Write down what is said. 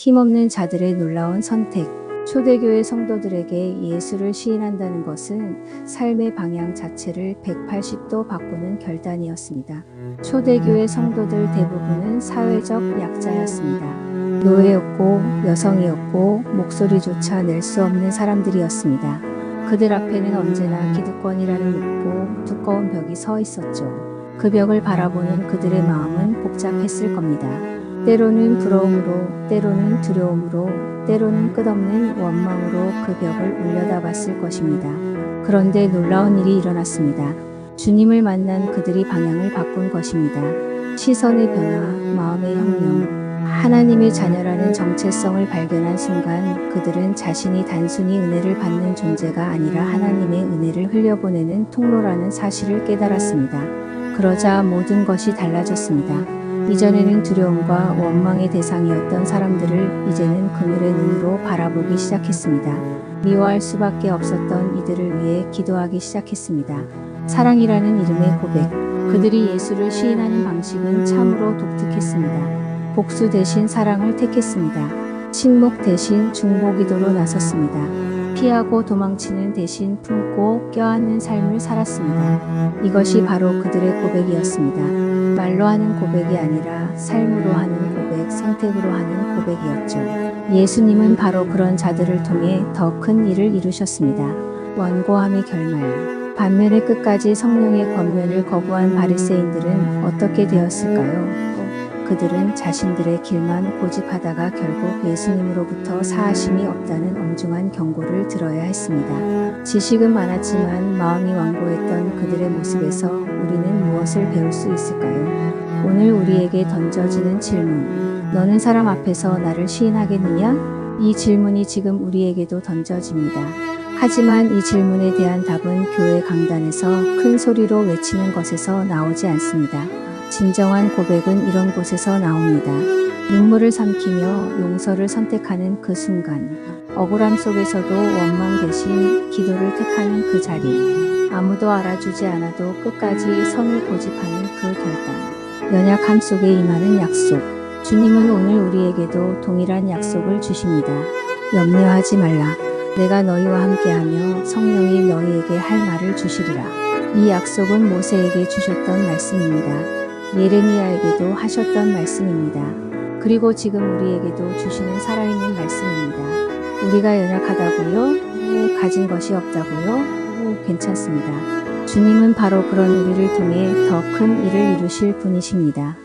힘없는 자들의 놀라운 선택. 초대교회 성도들에게 예수를 시인한다는 것은 삶의 방향 자체를 180도 바꾸는 결단이었습니다. 초대교회 성도들 대부분은 사회적 약자였습니다. 노예였고 여성이었고 목소리조차 낼 수 없는 사람들이었습니다. 그들 앞에는 언제나 기득권이라는 높고 두꺼운 벽이 서 있었죠. 그 벽을 바라보는 그들의 마음은 복잡했을 겁니다. 때로는 부러움으로, 때로는 두려움으로, 때로는 끝없는 원망으로 그 벽을 올려다봤을 것입니다. 그런데 놀라운 일이 일어났습니다. 주님을 만난 그들이 방향을 바꾼 것입니다. 시선의 변화, 마음의 혁명, 하나님의 자녀라는 정체성을 발견한 순간 그들은 자신이 단순히 은혜를 받는 존재가 아니라 하나님의 은혜를 흘려보내는 통로라는 사실을 깨달았습니다. 그러자 모든 것이 달라졌습니다. 이전에는 두려움과 원망의 대상이었던 사람들을 이제는 그늘의 눈으로 바라보기 시작했습니다. 미워할 수밖에 없었던 이들을 위해 기도하기 시작했습니다. 사랑이라는 이름의 고백. 그들이 예수를 시인하는 방식은 참으로 독특했습니다. 복수 대신 사랑을 택했습니다. 침묵 대신 중보 기도로 나섰습니다. 피하고 도망치는 대신 품고 껴안는 삶을 살았습니다. 이것이 바로 그들의 고백이었습니다. 말로 하는 고백이 아니라 삶으로 하는 고백, 선택으로 하는 고백이었죠. 예수님은 바로 그런 자들을 통해 더 큰 일을 이루셨습니다. 원고함의 결말. 반면에 끝까지 성령의 권면을 거부한 바리새인들은 어떻게 되었을까요? 그들은 자신들의 길만 고집하다가 결국 예수님으로부터 사하심이 없다는 엄중한 경고를 들어야 했습니다. 지식은 많았지만 마음이 완고했던 그들의 모습에서 우리는 무엇을 배울 수 있을까요? 오늘 우리에게 던져지는 질문. 너는 사람 앞에서 나를 시인하겠느냐? 이 질문이 지금 우리에게도 던져집니다. 하지만 이 질문에 대한 답은 교회 강단에서 큰 소리로 외치는 것에서 나오지 않습니다. 진정한 고백은 이런 곳에서 나옵니다. 눈물을 삼키며 용서를 선택하는 그 순간, 억울함 속에서도 원망 대신 기도를 택하는 그 자리, 아무도 알아주지 않아도 끝까지 선을 고집하는 그 결단, 연약함 속에 임하는 약속. 주님은 오늘 우리에게도 동일한 약속을 주십니다. 염려하지 말라. 내가 너희와 함께하며 성령이 너희에게 할 말을 주시리라. 이 약속은 모세에게 주셨던 말씀입니다. 예레미야에게도 하셨던 말씀입니다. 그리고 지금 우리에게도 주시는 살아있는 말씀입니다. 우리가 연약하다고요? 오, 가진 것이 없다고요? 오, 괜찮습니다. 주님은 바로 그런 우리를 통해 더 큰 일을 이루실 분이십니다.